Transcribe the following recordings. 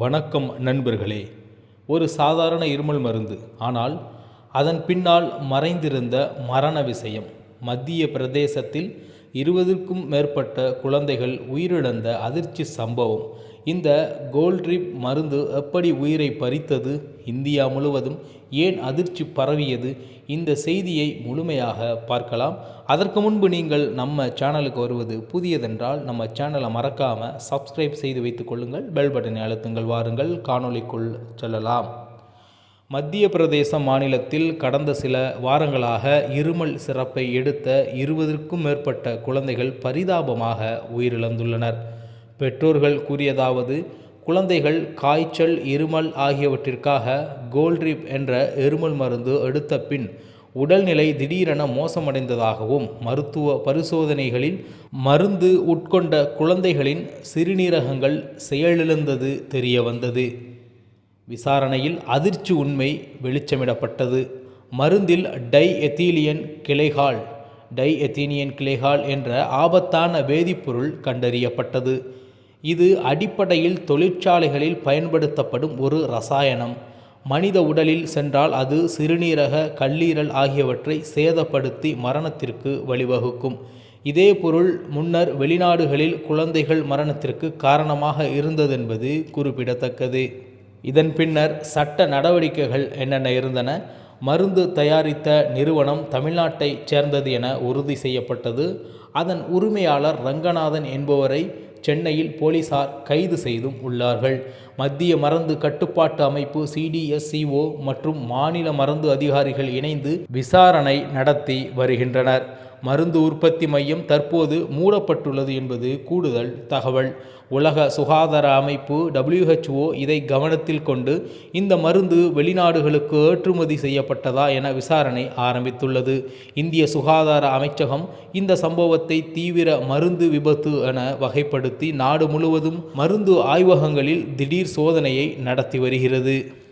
வணக்கம் நண்பர்களே. ஒரு சாதாரண இருமல் மருந்து ஆனால் அதன் பின்னால் மறைந்திருந்த மரண விஷயம் மத்திய பிரதேசத்தில் இருபதுக்கும் மேற்பட்ட குழந்தைகள் உயிரிழந்த அதிர்ச்சி சம்பவம். இந்த கோல்ட்ரிப் மருந்து எப்படி உயிரை பறித்தது? இந்தியா முழுவதும் ஏன் அதிர்ச்சி பரவியது? இந்த செய்தியை முழுமையாக பார்க்கலாம். அதற்கு முன்பு நீங்கள் நம்ம சேனலுக்கு வருவது புதியதென்றால் நம்ம சேனலை மறக்காமல் சப்ஸ்கிரைப் செய்து வைத்துக் கொள்ளுங்கள். பெல் பட்டனை அழுத்துங்கள். வாருங்கள். காணொளிக்குள் செல்லலாம். மத்திய பிரதேச மாநிலத்தில் கடந்த சில வாரங்களாக இருமல் சிறப்பை எடுத்த இருபதற்கும் மேற்பட்ட குழந்தைகள் பரிதாபமாக உயிரிழந்துள்ளனர். பெற்றோர்கள் கூறியதாவது குழந்தைகள் காய்ச்சல் இருமல் ஆகியவற்றிற்காக கோல்ட்ரிப் என்ற எருமல் மருந்து எடுத்த பின் உடல்நிலை திடீரென மோசமடைந்ததாகவும் மருத்துவ பரிசோதனைகளில் மருந்து உட்கொண்ட குழந்தைகளின் சிறுநீரகங்கள் செயலிழந்தது தெரியவந்தது. விசாரணையில் அதிர்ச்சி உண்மை வெளிச்சமிடப்பட்டது. மருந்தில் diethylene glycol diethylene glycol என்ற ஆபத்தான வேதிப்பொருள் கண்டறியப்பட்டது. இது அடிப்படையில் தொழிற்சாலைகளில் பயன்படுத்தப்படும் ஒரு ரசாயனம். மனித உடலில் சென்றால் அது சிறுநீரக கல்லீரல் ஆகியவற்றை சேதப்படுத்தி மரணத்திற்கு வழிவகுக்கும். இதே பொருள் முன்னர் வெளிநாடுகளில் குழந்தைகள் மரணத்திற்கு காரணமாக இருந்ததென்பது குறிப்பிடத்தக்கது. இதன் பின்னர் சட்ட நடவடிக்கைகள் என்னென்ன இருந்தன? மருந்து தயாரித்த நிறுவனம் தமிழ்நாட்டைச் சேர்ந்தது என உறுதி செய்யப்பட்டது. அதன் உரிமையாளர் ரங்கநாதன் என்பவரை சென்னையில் போலீசார் கைது செய்தும் உள்ளார்கள். மத்திய மருந்து கட்டுப்பாட்டு அமைப்பு சிடிஎஸ்சிஓ மற்றும் மாநில மருந்து அதிகாரிகள் இணைந்து விசாரணை நடத்தி வருகின்றனர். மருந்து உற்பத்தி மையம் தற்போது மூடப்பட்டுள்ளது என்பது கூடுதல் தகவல். உலக சுகாதார அமைப்பு டபிள்யூஹெச்ஓ இதை கவனத்தில் கொண்டு இந்த மருந்து வெளிநாடுகளுக்கு ஏற்றுமதி செய்யப்பட்டதா என விசாரணை ஆரம்பித்துள்ளது. இந்திய சுகாதார அமைச்சகம் இந்த சம்பவத்தை தீவிர மருந்து விபத்து என வகைப்படுத்தி நாடு முழுவதும் மருந்து ஆய்வகங்களில் திடீர் சோதனையை நடத்தி வருகிறது.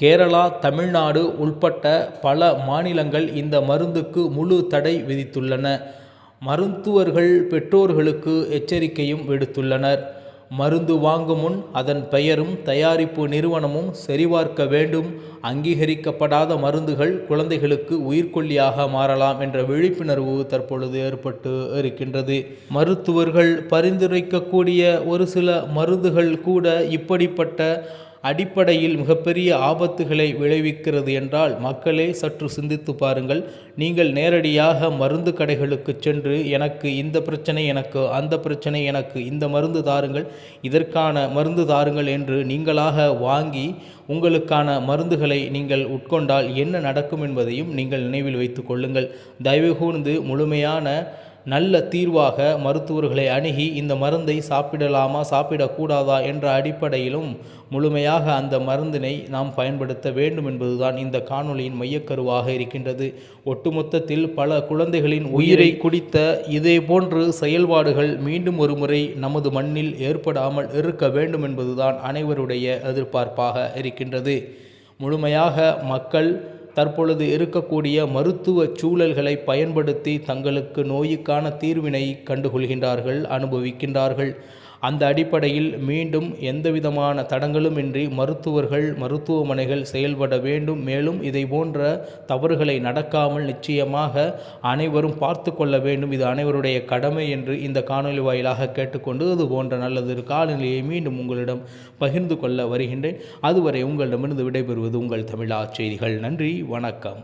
கேரளா தமிழ்நாடு உள்பட்ட பல மாநிலங்கள் இந்த மருந்துக்கு முழு தடை விதித்துள்ளன. மருத்துவர்கள் பெற்றோர்களுக்கு எச்சரிக்கையும் விடுத்துள்ளனர். மருந்து வாங்கும் முன் அதன் பெயரும் தயாரிப்பு நிறுவனமும் சரிபார்க்க வேண்டும். அங்கீகரிக்கப்படாத மருந்துகள் குழந்தைகளுக்கு உயிர்கொல்லியாக மாறலாம் என்ற விழிப்புணர்வு தற்பொழுது ஏற்பட்டு இருக்கின்றது. மருத்துவர்கள் பரிந்துரைக்கக்கூடிய ஒரு சில மருந்துகள் கூட இப்படிப்பட்ட அடிப்படையில் மிகப்பெரிய ஆபத்துகளை விளைவிக்கிறது என்றால் மக்களே சற்று சிந்தித்து பாருங்கள். நீங்கள் நேரடியாக மருந்து கடைகளுக்கு சென்று எனக்கு இந்த பிரச்சனை எனக்கு அந்த பிரச்சனை எனக்கு இந்த மருந்து தாருங்கள். இதற்கான மருந்து தாருங்கள் என்று நீங்களாக வாங்கி உங்களுக்கான மருந்துகளை நீங்கள் உட்கொண்டால் என்ன நடக்கும் என்பதையும் நீங்கள் நினைவில் வைத்து கொள்ளுங்கள். தயவு கூர்ந்து முழுமையான நல்ல தீர்வாக மருத்துவர்களை அணுகி இந்த மருந்தை சாப்பிடலாமா சாப்பிடக்கூடாதா என்ற அடிப்படையிலும் முழுமையாக அந்த மருந்தினை நாம் பயன்படுத்த வேண்டும் என்பதுதான் இந்த காணொளியின் மையக்கருவாக இருக்கின்றது. ஒட்டுமொத்தத்தில் பல குழந்தைகளின் உயிரை குடித்த இதே போன்று செயல்பாடுகள் மீண்டும் ஒரு முறை நமது மண்ணில் ஏற்படாமல் இருக்க வேண்டும் என்பதுதான் அனைவருடைய எதிர்பார்ப்பாக இருக்கின்றது. முழுமையாக மக்கள் தற்பொழுது இருக்கக்கூடிய மருத்துவ சூழல்களை பயன்படுத்தி தங்களுக்கு நோய்க்கான தீர்வினை கண்டுகொள்கின்றார்கள் அனுபவிக்கின்றார்கள். அந்த அடிப்படையில் மீண்டும் எந்தவிதமான தடங்களுமின்றி மருத்துவர்கள் மருத்துவமனைகள் செயல்பட வேண்டும். மேலும் இதை போன்ற தவறுகளை நடக்காமல் நிச்சயமாக அனைவரும் பார்த்து கொள்ள வேண்டும். இது அனைவருடைய கடமை என்று இந்த காணொலி வாயிலாக கேட்டுக்கொண்டு அது போன்ற நல்லது காலநிலையை மீண்டும் உங்களிடம் பகிர்ந்து கொள்ள வருகின்றேன். அதுவரை உங்களிடமிருந்து விடைபெறுவது உங்கள் தமிழா செய்திகள். நன்றி வணக்கம்.